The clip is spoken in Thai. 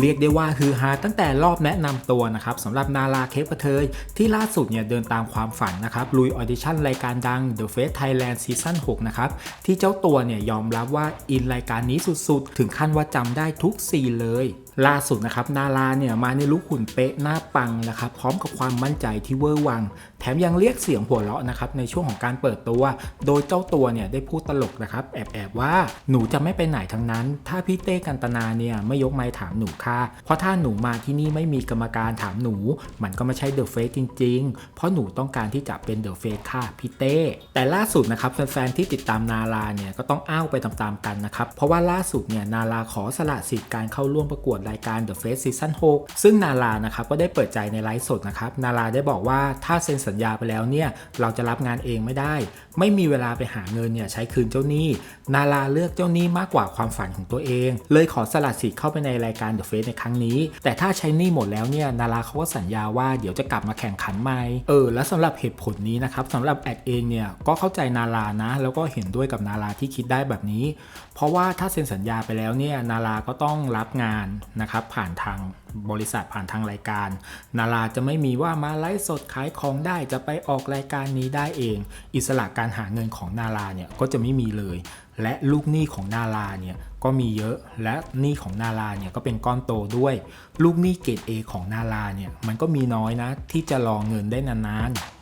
เรียกได้ว่าฮือฮาตั้งแต่รอบแนะนำตัวนะครับสำหรับนาราเค้กกระเทยที่ล่าสุดเนี่ยเดินตามความฝันนะครับลุยออดิชั่นรายการดัง The Face Thailand Season 6นะครับที่เจ้าตัวเนี่ยยอมรับว่าอินรายการนี้สุดๆ ถึงขั้นว่าจำได้ทุกซีเลย ล่าสุดนะครับนาราเนี่ยมาในลุคหุ่นเป๊ะหน้าปังนะครับพร้อมกับความมั่นใจที่เวอร์วัง แถมยังเรียกเสียงหัวเราะนะครับในช่วงของการเปิดตัว โดยเจ้าตัวเนี่ยได้พูดตลกนะครับแอบๆว่าหนูจะไม่ไปไหนทั้งนั้น ถ้าพี่เต้กันตนาเนี่ยไม่ยกไม้ถามหนูค่ะ เพราะถ้าหนูมาที่นี่ไม่มีกรรมการถามหนู มันก็ไม่ใช่เดอะเฟสจริง ๆ เพราะหนูต้องการที่จะเป็นเดอะเฟสค่ะพี่เต้ แต่ล่าสุดนะครับแฟนๆที่ติดตามนาราเนี่ยก็ต้องอ้าวไปตามๆกันนะครับเพราะว่าล่าสุดเนี่ยนาราขอสละสิทธิ์การเข้าร่วมประกวดรายการ The Face Season 6 ซึ่งนารานะครับก็ได้เปิดใจในไลฟ์สดนะครับนาราได้บอกว่าถ้าเซ็นสัญญาไปแล้วเนี่ยเราจะรับงานเองไม่ได้ ไม่มีเวลาไปหาเงินเนี่ยใช้คืนเจ้าหนี้ นาราเลือกเจ้าหนี้มากกว่าความฝันของตัวเอง เลยขอสละสิทธิ์เข้าไปในรายการ The Face ในครั้งนี้ แต่ถ้าใช้หนี้หมดแล้วเนี่ยนาราเขาก็สัญญาว่าเดี๋ยวจะกลับมาแข่งขันใหม่เออและสำหรับเหตุผลนี้นะครับสำหรับแอดเองเนี่ยก็เข้าใจนารานะ แล้วก็เห็นด้วยกับนาราที่คิดได้แบบนี้ เพราะว่าถ้าเซ็นสัญญาไปแล้วเนี่ยนาราก็ต้องรับงานนะครับผ่านทางบริษัทผ่านทางรายการ นาราจะไม่มีว่ามาไลฟ์สดขายของได้จะไปออกรายการนี้ได้เอง อิสระการหาเงินของนาราเนี่ยก็จะไม่มีเลย และลูกหนี้ของนาราเนี่ยก็มีเยอะและหนี้ของนาราเนี่ยก็เป็นก้อนโตด้วย ลูกหนี้เกรด A ของนาราเนี่ยมันก็มีน้อยนะที่จะรอเงินได้นานๆ